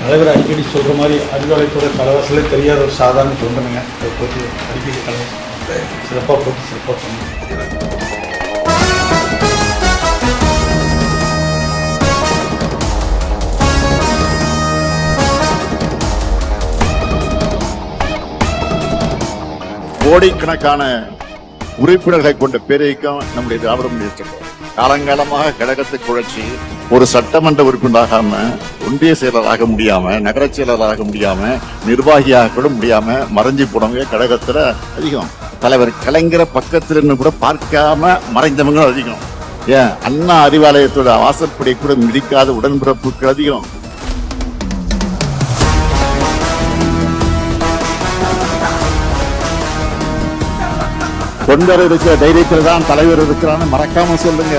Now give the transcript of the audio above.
தலைவர் அடிக்கடி சொல்கிற மாதிரி அறிவாலயத்தோட தலைவாசலே தெரியாத ஒரு சாதாரண தொண்டனுங்க. அதை போட்டு அடிக்கடி தலைவர் சிறப்பாக போட்டு சிறப்பாக பண்ணுங்க. கோடிக்கணக்கான உறுப்பினர்களை கொண்ட பேரைக்கும் நம்முடைய திராவிட காலங்காலமாக கழகத்தை குழச்சி ஒரு சட்டமன்ற உறுப்பினராகாம ஒன்றிய செயலராக முடியாம நகர செயலராக முடியாம நிர்வாகியாக கூட முடியாம மறைஞ்சு போனவங்க கழகத்துல அதிகம். தலைவர் கலைஞர பக்கத்துல கூட பார்க்காம மறைந்தவங்க அதிகம். ஏன்? அண்ணா அறிவாலயத்தோட வாசற்படி கூட மிதிக்காத உடன்பிறப்புகள் அதிகம். தொண்டர் இருக்கிற தைரியத்தில் தான் தலைவர் இருக்கிறான்னு மறக்காம சொல்லுங்க.